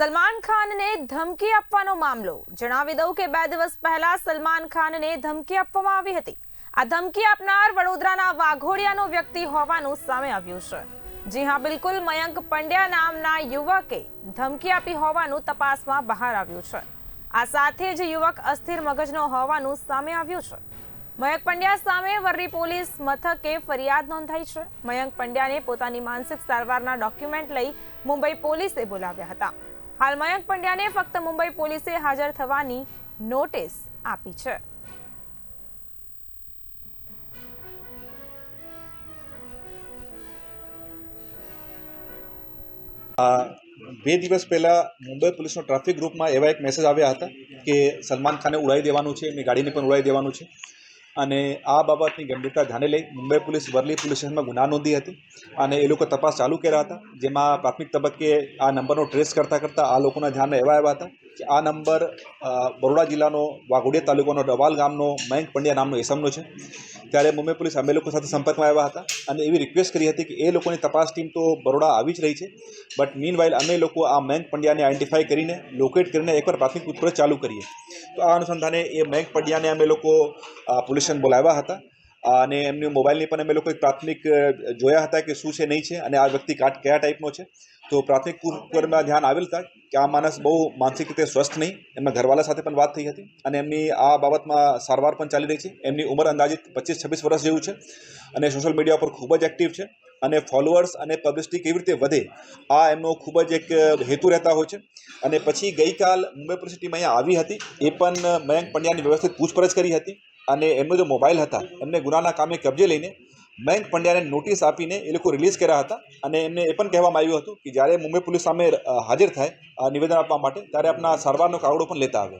સલમાન ખાનને ધમકી આપવાનો મામલો. જણાવી દઉં કે બે દિવસ પહેલા સલમાન ખાનને ધમકી આપવામાં આવી હતી. આ ધમકી આપનાર વડોદરાના વાઘોડિયાનો વ્યક્તિ હોવાનું સામે આવ્યું છે. જી હા, બિલકુલ. મયંક પંડ્યા નામના યુવકે ધમકી આપી હોવાનું તપાસમાં બહાર આવ્યું છે. આ સાથે જ યુવક અસ્થિર મગજનો હોવાનું સામે આવ્યું છે. મયંક પંડ્યા સામે વર્રી પોલીસ મથકે ફરિયાદ નોંધાઈ છે. મયંક પંડ્યાને પોતાની માનસિક સારવારના ડોક્યુમેન્ટ લઈ મુંબઈ પોલીસે બોલાવ્યા હતા. હાલ મયંક પંડ્યાને ફક્ત મુંબઈ પોલીસે હાજર થવાની નોટિસ આપી છે. બે દિવસ પહેલાં મુંબઈ પોલીસનો ટ્રાફિક ગ્રુપમાં એવા એક મેસેજ આવ્યા હતા કે સલમાન ખાને ઉડાવી દેવાનું છે, એમની ગાડીને પણ ઉડાવી દેવાનું છે. અને આ બાબતની ગંભીરતા ધ્યાને લઈ મુંબઈ પોલીસ વરલી પોલીસ સ્ટેશનમાં ગુના નોંધી હતી અને એ લોકો તપાસ ચાલુ કર્યા હતા, જેમાં પ્રાથમિક તબક્કે આ નંબરનો ટ્રેસ કરતાં કરતાં આ લોકોના ધ્યાનમાં એવા આવ્યા હતા કે આ નંબર બરોડા જિલ્લાનો વાઘોડિયા તાલુકાનો ડવાલ ગામનો મયંક પંડ્યા નામનો એસમનો છે. ત્યારે મુંબઈ પોલીસ અમે લોકો સાથે સંપર્કમાં આવ્યા હતા અને એવી રિક્વેસ્ટ કરી હતી કે એ લોકોની તપાસ ટીમ તો બરોડા આવી જ રહી છે. બટ મીન વાઇલ અમે લોકો આ મયંક પંડ્યાને આઈડેન્ટિફાઈ કરીને લોકેટ કરીને એકવાર પ્રાથમિક પૂછપરછ ચાલુ કરીએ. તો આ અનુસંધાને એ મયંક પંડ્યાને અમે લોકો પોલીસ સ્ટેશન બોલાવ્યા હતા. અને એમની મોબાઈલની પણ અમે લોકોએ પ્રાથમિક જોયા હતા કે શું છે, નહીં છે, અને આ વ્યક્તિ કયા ટાઈપનો છે. તો પ્રાથમિક પૂછપરછમાં ધ્યાન આવેલ હતા કે આ માણસ બહુ માનસિક રીતે સ્વસ્થ નહીં. એમના ઘરવાળા સાથે પણ વાત થઈ હતી અને એમની આ બાબતમાં સારવાર પણ ચાલી રહી છે. એમની ઉંમર અંદાજિત પચીસ છવ્વીસ વર્ષ જેવું છે અને સોશિયલ મીડિયા પર ખૂબ જ એક્ટિવ છે અને ફોલોઅર્સ અને પબ્લિસિટી કેવી રીતે વધે આ એમનો ખૂબ જ એક હેતુ રહેતા હોય છે. અને પછી ગઈકાલ મુંબઈ યુનિવર્સિટીમાં અહીંયા આવી હતી. એ પણ મયંક પંડ્યાની વ્યવસ્થિત પૂછપરછ કરી હતી. અને એમનો જે મોબાઈલ હતા, એમને ગુનાના કામે કબજે લઈને મયંક પંડ્યાને નોટિસ આપીને એ લોકો રિલીઝ કર્યા હતા. અને એમને એ પણ કહેવામાં આવ્યું હતું કે જ્યારે મુંબઈ પોલીસ સામે હાજર થાય નિવેદન આપવા માટે, ત્યારે આપના સારવારનો કાગળો પણ લેતા આવે.